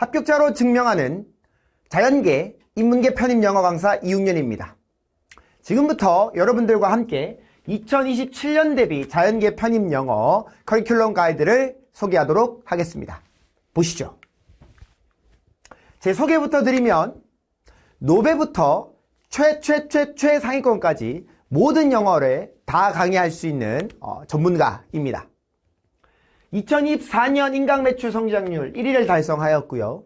합격자로 증명하는 자연계 인문계 편입 영어 강사 이웅년입니다. 지금부터 여러분들과 함께 2027년 대비 자연계 편입 영어 커리큘럼 가이드를 소개하도록 하겠습니다. 보시죠. 제 소개부터 드리면 노베부터 최최최 최 상위권까지 모든 영어를 다 강의할 수 있는 어, 전문가입니다. 2024년 인강 매출 성장률 1위를 달성하였고요.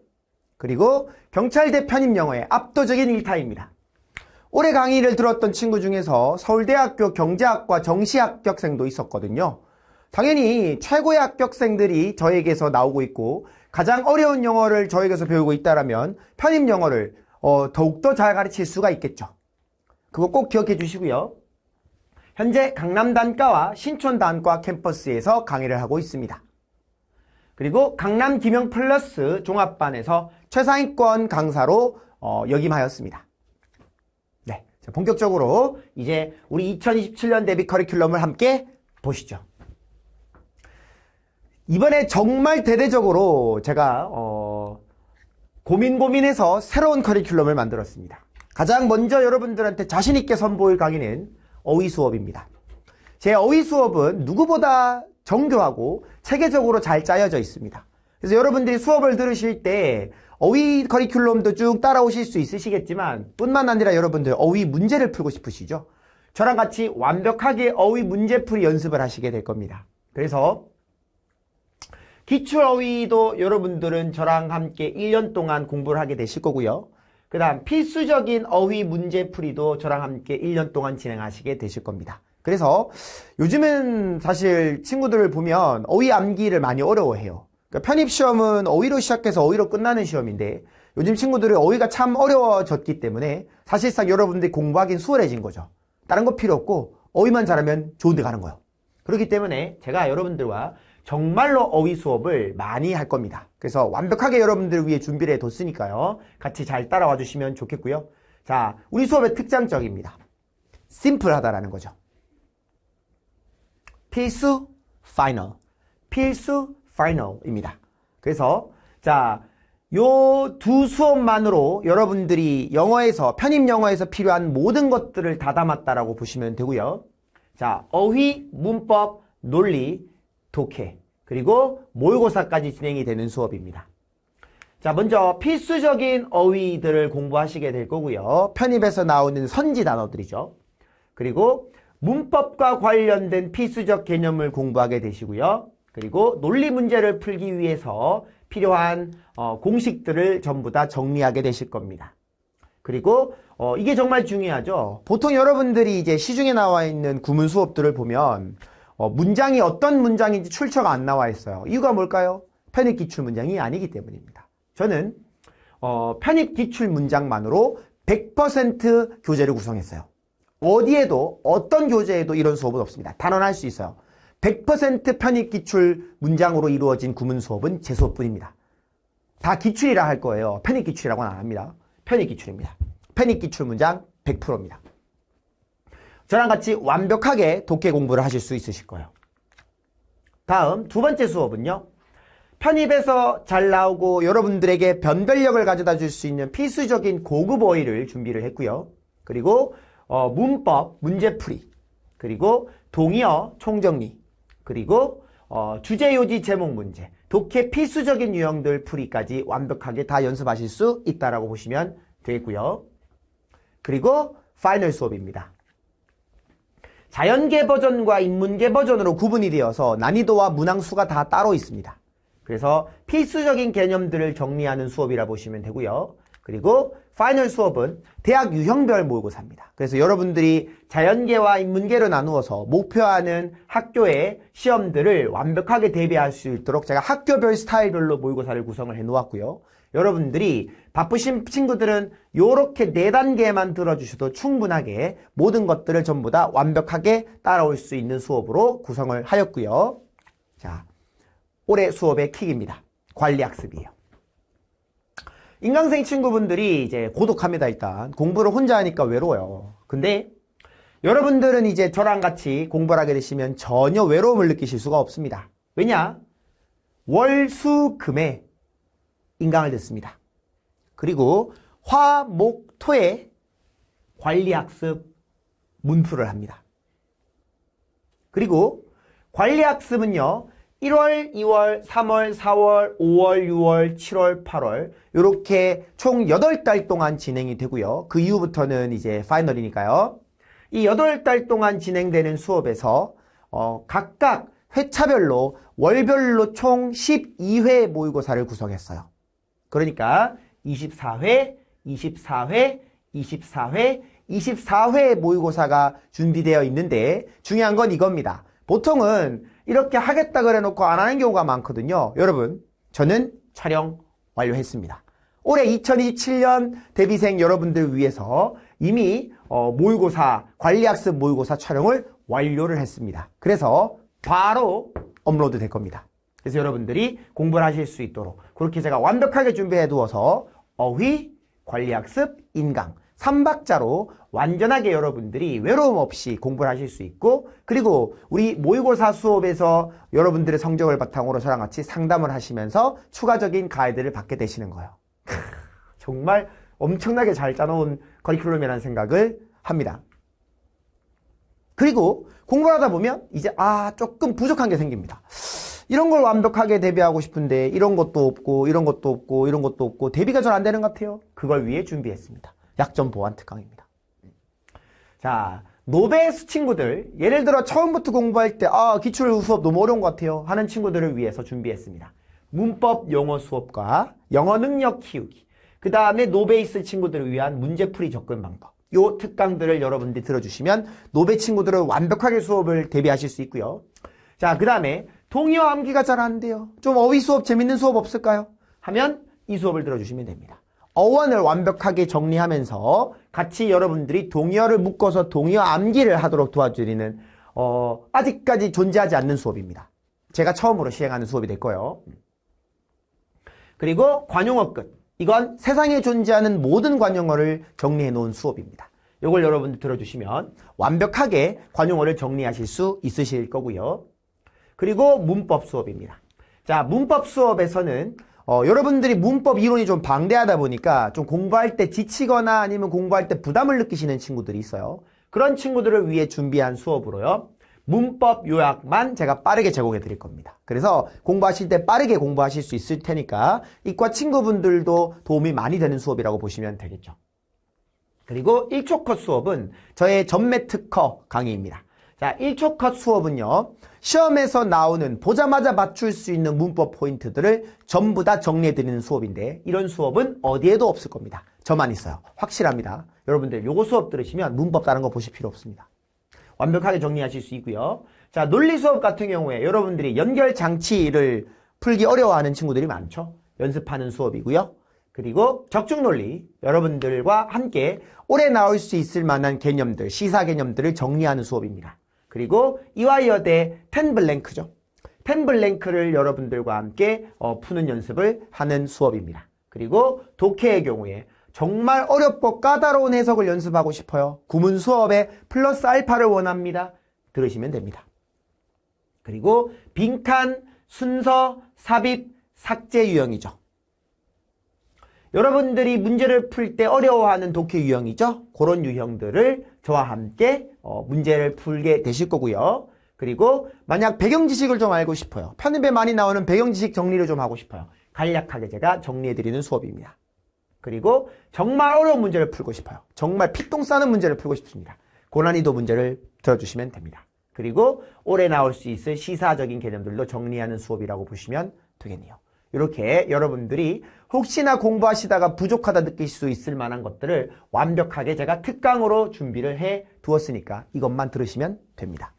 그리고 경찰대 편입 영어의 압도적인 일타입니다. 올해 강의를 들었던 친구 중에서 서울대학교 경제학과 정시 합격생도 있었거든요. 당연히 최고의 합격생들이 저에게서 나오고 있고 가장 어려운 영어를 저에게서 배우고 있다면 편입 영어를 어, 더욱더 잘 가르칠 수가 있겠죠. 그거 꼭 기억해 주시고요. 현재 강남 단과와 신촌 단과 캠퍼스에서 강의를 하고 있습니다. 그리고 강남 김영 플러스 종합반에서 최상위권 강사로 어, 역임하였습니다. 네, 자, 본격적으로 이제 우리 2027년 데뷔 커리큘럼을 함께 보시죠. 이번에 정말 대대적으로 제가 어, 고민 고민해서 새로운 커리큘럼을 만들었습니다. 가장 먼저 여러분들한테 자신있게 선보일 강의는 어휘 수업입니다. 제 어휘 수업은 누구보다 정교하고 체계적으로 잘 짜여져 있습니다. 그래서 여러분들이 수업을 들으실 때 어휘 커리큘럼도 쭉 따라오실 수 있으시겠지만 뿐만 아니라 여러분들 어휘 문제를 풀고 싶으시죠? 저랑 같이 완벽하게 어휘 문제풀이 연습을 하시게 될 겁니다. 그래서 기출 어휘도 여러분들은 저랑 함께 1년 동안 공부를 하게 되실 거고요. 그 다음 필수적인 어휘 문제풀이도 저랑 함께 1년 동안 진행하시게 되실 겁니다. 그래서 요즘은 사실 친구들을 보면 어휘 암기를 많이 어려워해요. 그러니까 편입시험은 어휘로 시작해서 어휘로 끝나는 시험인데 요즘 친구들은 어휘가 참 어려워졌기 때문에 사실상 여러분들이 공부하기는 수월해진 거죠. 다른 거 필요 없고 어휘만 잘하면 좋은 데 가는 거예요. 그렇기 때문에 제가 여러분들과 정말로 어휘 수업을 많이 할 겁니다. 그래서 완벽하게 여러분들 위해 준비를 해뒀으니까요. 같이 잘 따라와 주시면 좋겠고요. 자, 우리 수업의 특장적입니다. 심플하다라는 거죠. 필수, 파이널. 필수, 파이널입니다. 그래서 자, 요 두 수업만으로 여러분들이 영어에서 편입 영어에서 필요한 모든 것들을 다 담았다라고 보시면 되고요. 자, 어휘, 문법, 논리, 독해, 그리고 모의고사까지 진행이 되는 수업입니다. 자, 먼저 필수적인 어휘들을 공부하시게 될 거고요. 편입에서 나오는 선지 단어들이죠. 그리고 문법과 관련된 필수적 개념을 공부하게 되시고요. 그리고 논리 문제를 풀기 위해서 필요한 어, 공식들을 전부 다 정리하게 되실 겁니다. 그리고 어, 이게 정말 중요하죠. 보통 여러분들이 이제 시중에 나와 있는 구문 수업들을 보면 어, 문장이 어떤 문장인지 출처가 안 나와 있어요. 이유가 뭘까요? 편입 기출 문장이 아니기 때문입니다. 저는 어, 편입 기출 문장만으로 100% 교재를 구성했어요. 어디에도 어떤 교재에도 이런 수업은 없습니다. 단언할 수 있어요. 100% 편입 기출 문장으로 이루어진 구문 수업은 제 수업뿐입니다. 다 기출이라 할 거예요. 편입 기출이라고는 안 합니다. 편입 기출입니다. 편입 기출 문장 100%입니다. 저랑 같이 완벽하게 독해 공부를 하실 수 있으실 거예요. 다음 두 번째 수업은요. 편입에서 잘 나오고 여러분들에게 변별력을 가져다 줄 수 있는 필수적인 고급 어휘를 준비를 했고요. 그리고 어, 문법, 문제풀이, 그리고 동의어, 총정리, 그리고 어, 주제요지 제목 문제, 독해 필수적인 유형들 풀이까지 완벽하게 다 연습하실 수 있다라고 보시면 되겠고요. 그리고 파이널 수업입니다. 자연계 버전과 인문계 버전으로 구분이 되어서 난이도와 문항수가 다 따로 있습니다. 그래서 필수적인 개념들을 정리하는 수업이라 보시면 되고요. 그리고 파이널 수업은 대학 유형별 모의고사입니다. 그래서 여러분들이 자연계와 인문계로 나누어서 목표하는 학교의 시험들을 완벽하게 대비할 수 있도록 제가 학교별 스타일별로 모의고사를 구성을 해 놓았고요. 여러분들이 바쁘신 친구들은 이렇게 네 단계만 들어주셔도 충분하게 모든 것들을 전부 다 완벽하게 따라올 수 있는 수업으로 구성을 하였고요. 자, 올해 수업의 킥입니다. 관리학습이에요. 인강생 친구분들이 이제 고독합니다, 일단. 공부를 혼자 하니까 외로워요. 근데 여러분들은 이제 저랑 같이 공부를 하게 되시면 전혀 외로움을 느끼실 수가 없습니다. 왜냐? 월, 수, 금에 인강을 듣습니다. 그리고 화, 목, 토에 관리학습 문풀을 합니다. 그리고 관리학습은요. 1월, 2월, 3월, 4월, 5월, 6월, 7월, 8월 이렇게 총 8달 동안 진행이 되고요. 그 이후부터는 이제 파이널이니까요. 이 8달 동안 진행되는 수업에서 어, 각각 회차별로 월별로 총 12회 모의고사를 구성했어요. 그러니까 24회, 24회, 24회, 24회 모의고사가 준비되어 있는데 중요한 건 이겁니다. 보통은 이렇게 하겠다 그래 놓고 안 하는 경우가 많거든요. 여러분, 저는 촬영 완료했습니다. 올해 2027년 데뷔생 여러분들 위해서 이미 어, 모의고사, 관리학습 모의고사 촬영을 완료를 했습니다. 그래서 바로 업로드 될 겁니다. 그래서 여러분들이 공부를 하실 수 있도록 그렇게 제가 완벽하게 준비해 두어서 어휘, 관리학습, 인강 3박자로 완전하게 여러분들이 외로움 없이 공부를 하실 수 있고 그리고 우리 모의고사 수업에서 여러분들의 성적을 바탕으로 저랑 같이 상담을 하시면서 추가적인 가이드를 받게 되시는 거예요. 정말 엄청나게 잘 짜놓은 커리큘럼이라는 생각을 합니다. 그리고 공부를 하다 보면 이제 아 조금 부족한 게 생깁니다. 이런 걸 완벽하게 대비하고 싶은데 이런 것도 없고 이런 것도 없고 이런 것도 없고 대비가 잘 안 되는 것 같아요. 그걸 위해 준비했습니다. 약점 보완 특강입니다. 자, 노베스 친구들 예를 들어 처음부터 공부할 때 아, 기출 수업 너무 어려운 것 같아요 하는 친구들을 위해서 준비했습니다. 문법 영어 수업과 영어 능력 키우기 그 다음에 노베이스 친구들을 위한 문제풀이 접근 방법 요 특강들을 여러분들이 들어주시면 노베 친구들은 완벽하게 수업을 대비하실 수 있고요. 자, 그 다음에 동의어 암기가 잘 안 돼요. 좀 어휘 수업 재밌는 수업 없을까요? 하면 이 수업을 들어주시면 됩니다. 어원을 완벽하게 정리하면서 같이 여러분들이 동의어를 묶어서 동의어 암기를 하도록 도와드리는 어, 아직까지 존재하지 않는 수업입니다. 제가 처음으로 시행하는 수업이 될 거예요. 그리고 관용어 끝. 이건 세상에 존재하는 모든 관용어를 정리해 놓은 수업입니다. 이걸 여러분들 들어주시면 완벽하게 관용어를 정리하실 수 있으실 거고요. 그리고 문법 수업입니다. 자, 문법 수업에서는 어, 여러분들이 문법 이론이 좀 방대하다 보니까 좀 공부할 때 지치거나 아니면 공부할 때 부담을 느끼시는 친구들이 있어요. 그런 친구들을 위해 준비한 수업으로요. 문법 요약만 제가 빠르게 제공해 드릴 겁니다. 그래서 공부하실 때 빠르게 공부하실 수 있을 테니까 이과 친구분들도 도움이 많이 되는 수업이라고 보시면 되겠죠. 그리고 1초 컷 수업은 저의 전매 특허 강의입니다. 자, 1초 컷 수업은요. 시험에서 나오는 보자마자 맞출 수 있는 문법 포인트들을 전부 다 정리해 드리는 수업인데 이런 수업은 어디에도 없을 겁니다. 저만 있어요. 확실합니다. 여러분들 요거 수업 들으시면 문법 다른 거 보실 필요 없습니다. 완벽하게 정리하실 수 있고요. 자, 논리 수업 같은 경우에 여러분들이 연결 장치를 풀기 어려워하는 친구들이 많죠. 연습하는 수업이고요. 그리고 적중 논리 여러분들과 함께 오래 나올 수 있을 만한 개념들, 시사 개념들을 정리하는 수업입니다. 그리고 이화여대 텐블랭크죠. 텐블랭크를 여러분들과 함께 어, 푸는 연습을 하는 수업입니다. 그리고 독해의 경우에 정말 어렵고 까다로운 해석을 연습하고 싶어요. 구문 수업에 플러스 알파를 원합니다. 들으시면 됩니다. 그리고 빈칸, 순서, 삽입, 삭제 유형이죠. 여러분들이 문제를 풀 때 어려워하는 독해 유형이죠. 그런 유형들을 저와 함께 어, 문제를 풀게 되실 거고요. 그리고 만약 배경 지식을 좀 알고 싶어요. 편입에 많이 나오는 배경 지식 정리를 좀 하고 싶어요. 간략하게 제가 정리해드리는 수업입니다. 그리고 정말 어려운 문제를 풀고 싶어요. 정말 피똥 싸는 문제를 풀고 싶습니다. 고난이도 문제를 들어주시면 됩니다. 그리고 올해 나올 수 있을 시사적인 개념들도 정리하는 수업이라고 보시면 되겠네요. 이렇게 여러분들이 혹시나 공부하시다가 부족하다 느낄 수 있을 만한 것들을 완벽하게 제가 특강으로 준비를 해 두었으니까 이것만 들으시면 됩니다.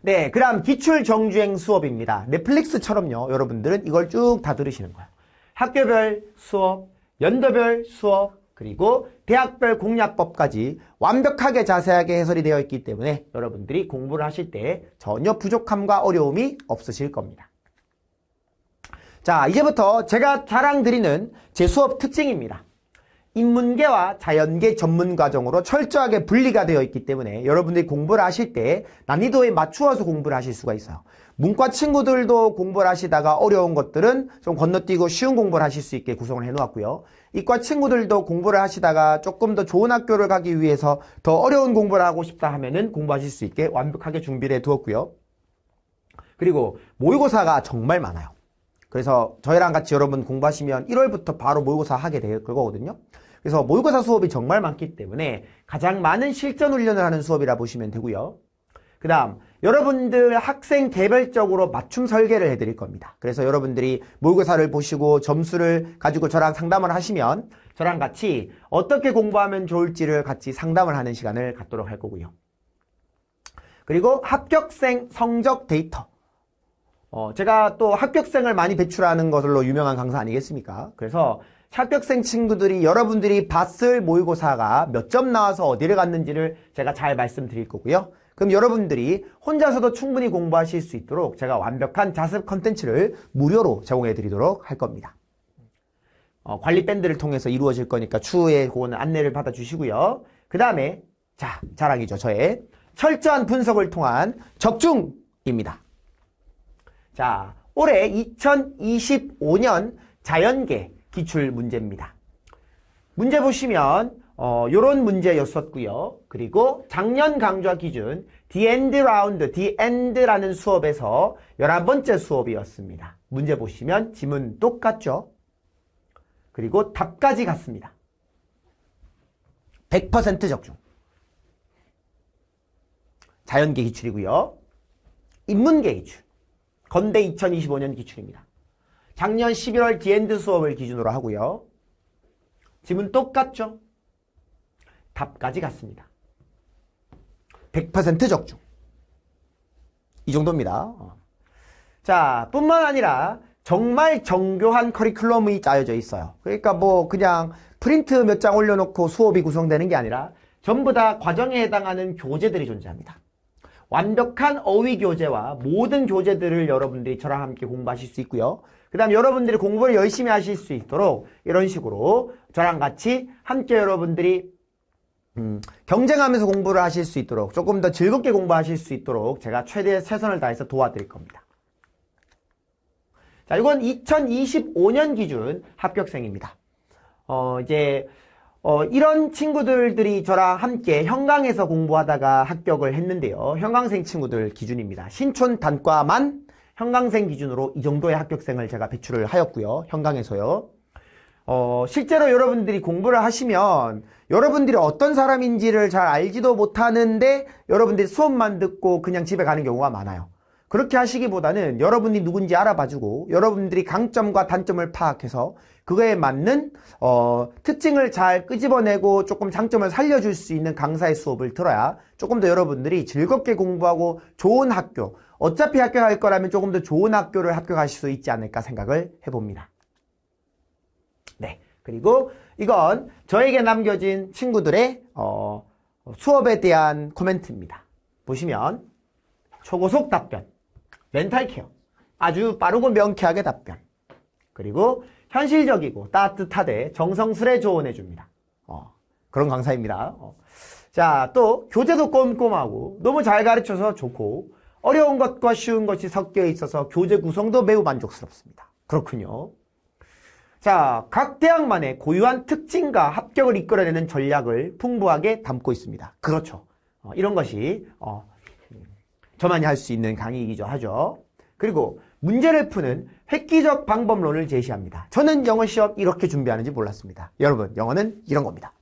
네, 그 다음 기출 정주행 수업입니다. 넷플릭스처럼요. 여러분들은 이걸 쭉 다 들으시는 거예요. 학교별 수업, 연도별 수업, 그리고 대학별 공략법까지 완벽하게 자세하게 해설이 되어 있기 때문에 여러분들이 공부를 하실 때 전혀 부족함과 어려움이 없으실 겁니다. 자, 이제부터 제가 자랑드리는 제 수업 특징입니다. 인문계와 자연계 전문 과정으로 철저하게 분리가 되어 있기 때문에 여러분들이 공부를 하실 때 난이도에 맞추어서 공부를 하실 수가 있어요. 문과 친구들도 공부를 하시다가 어려운 것들은 좀 건너뛰고 쉬운 공부를 하실 수 있게 구성을 해 놓았고요. 이과 친구들도 공부를 하시다가 조금 더 좋은 학교를 가기 위해서 더 어려운 공부를 하고 싶다 하면은 공부하실 수 있게 완벽하게 준비를 해 두었고요. 그리고 모의고사가 정말 많아요. 그래서 저희랑 같이 여러분 공부하시면 1월부터 바로 모의고사 하게 될 거거든요. 그래서 모의고사 수업이 정말 많기 때문에 가장 많은 실전 훈련을 하는 수업이라 보시면 되고요. 그 다음 여러분들 학생 개별적으로 맞춤 설계를 해드릴 겁니다. 그래서 여러분들이 모의고사를 보시고 점수를 가지고 저랑 상담을 하시면 저랑 같이 어떻게 공부하면 좋을지를 같이 상담을 하는 시간을 갖도록 할 거고요. 그리고 합격생 성적 데이터. 어, 제가 또 합격생을 많이 배출하는 것으로 유명한 강사 아니겠습니까? 그래서 합격생 친구들이 여러분들이 봤을 모의고사가 몇 점 나와서 어디를 갔는지를 제가 잘 말씀드릴 거고요. 그럼 여러분들이 혼자서도 충분히 공부하실 수 있도록 제가 완벽한 자습 컨텐츠를 무료로 제공해 드리도록 할 겁니다. 어, 관리 밴드를 통해서 이루어질 거니까 추후에 그거는 안내를 받아 주시고요. 그 다음에 자 자랑이죠 저의 철저한 분석을 통한 적중입니다. 자 올해 2025년 자연계 기출 문제입니다. 문제 보시면 어, 요런 문제였었고요. 그리고 작년 강좌 기준 The End Round, The End라는 수업에서 11번째 수업이었습니다. 문제 보시면 지문 똑같죠? 그리고 답까지 같습니다. 100% 적중. 자연계 기출이고요. 인문계 기출. 건대 2025년 기출입니다. 작년 11월 디엔드 수업을 기준으로 하고요. 지문 똑같죠? 답까지 같습니다. 100% 적중. 이 정도입니다. 어. 자, 뿐만 아니라 정말 정교한 커리큘럼이 짜여져 있어요. 그러니까 뭐 그냥 프린트 몇 장 올려놓고 수업이 구성되는 게 아니라 전부 다 과정에 해당하는 교재들이 존재합니다. 완벽한 어휘 교재와 모든 교재들을 여러분들이 저랑 함께 공부하실 수 있고요. 그 다음 여러분들이 공부를 열심히 하실 수 있도록 이런 식으로 저랑 같이 함께 여러분들이 음, 경쟁하면서 공부를 하실 수 있도록 조금 더 즐겁게 공부하실 수 있도록 제가 최대의 최선을 다해서 도와드릴 겁니다. 자, 이건 2025년 기준 합격생입니다. 어, 이제 어, 이런 친구들이 저랑 함께 현강에서 공부하다가 합격을 했는데요. 현강생 친구들 기준입니다. 신촌 단과만 현강생 기준으로 이 정도의 합격생을 제가 배출을 하였고요. 현강에서요. 어, 실제로 여러분들이 공부를 하시면 여러분들이 어떤 사람인지를 잘 알지도 못하는데 여러분들이 수업만 듣고 그냥 집에 가는 경우가 많아요. 그렇게 하시기보다는 여러분이 누군지 알아봐주고 여러분들이 강점과 단점을 파악해서 그거에 맞는 어, 특징을 잘 끄집어내고 조금 장점을 살려줄 수 있는 강사의 수업을 들어야 조금 더 여러분들이 즐겁게 공부하고 좋은 학교 어차피 합격할 거라면 조금 더 좋은 학교를 합격하실 수 있지 않을까 생각을 해봅니다. 네. 그리고 이건 저에게 남겨진 친구들의 어, 수업에 대한 코멘트입니다. 보시면 초고속 답변, 멘탈 케어, 아주 빠르고 명쾌하게 답변, 그리고 현실적이고 따뜻하되 정성스레 조언해 줍니다. 어, 그런 강사입니다. 어. 자, 또 교재도 꼼꼼하고 너무 잘 가르쳐서 좋고 어려운 것과 쉬운 것이 섞여 있어서 교재 구성도 매우 만족스럽습니다. 그렇군요. 자, 각 대학만의 고유한 특징과 합격을 이끌어내는 전략을 풍부하게 담고 있습니다. 그렇죠. 어, 이런 것이 어, 저만이 할 수 있는 강의이기도 하죠. 그리고 문제를 푸는 획기적 방법론을 제시합니다. 저는 영어 시험 이렇게 준비하는지 몰랐습니다. 여러분, 영어는 이런 겁니다.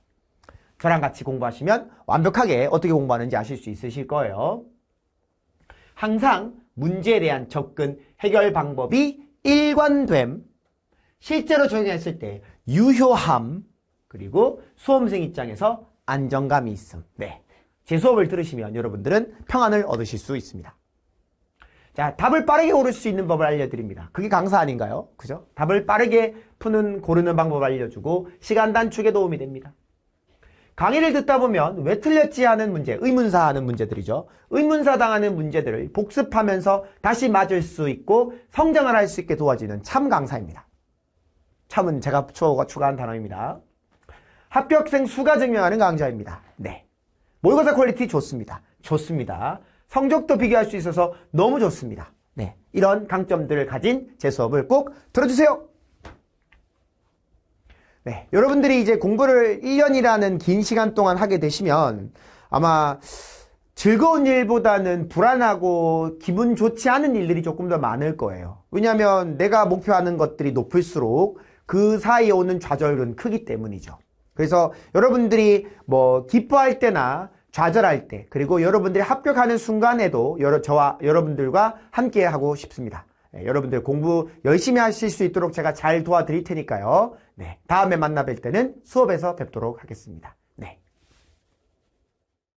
저랑 같이 공부하시면 완벽하게 어떻게 공부하는지 아실 수 있으실 거예요. 항상 문제에 대한 접근, 해결 방법이 일관됨, 실제로 적용했을 때 유효함, 그리고 수험생 입장에서 안정감이 있음. 네. 제 수업을 들으시면 여러분들은 평안을 얻으실 수 있습니다. 자, 답을 빠르게 고를 수 있는 법을 알려드립니다. 그게 강사 아닌가요? 그죠? 답을 빠르게 푸는, 고르는 방법을 알려주고 시간 단축에 도움이 됩니다. 강의를 듣다 보면 왜 틀렸지 하는 문제, 의문사 하는 문제들이죠. 의문사 당하는 문제들을 복습하면서 다시 맞을 수 있고 성장을 할 수 있게 도와주는 참 강사입니다. 참은 제가 추가한 단어입니다. 합격생 수가 증명하는 강좌입니다. 네. 모의고사 퀄리티 좋습니다. 좋습니다. 성적도 비교할 수 있어서 너무 좋습니다. 네. 이런 강점들을 가진 제 수업을 꼭 들어주세요. 네. 여러분들이 이제 공부를 1년이라는 긴 시간 동안 하게 되시면 아마 즐거운 일보다는 불안하고 기분 좋지 않은 일들이 조금 더 많을 거예요. 왜냐하면 내가 목표하는 것들이 높을수록 그 사이에 오는 좌절은 크기 때문이죠. 그래서 여러분들이 뭐 기뻐할 때나 좌절할 때 그리고 여러분들이 합격하는 순간에도 여러, 저와 여러분들과 함께 하고 싶습니다. 네, 여러분들 공부 열심히 하실 수 있도록 제가 잘 도와드릴 테니까요. 네, 다음에 만나 뵐 때는 수업에서 뵙도록 하겠습니다.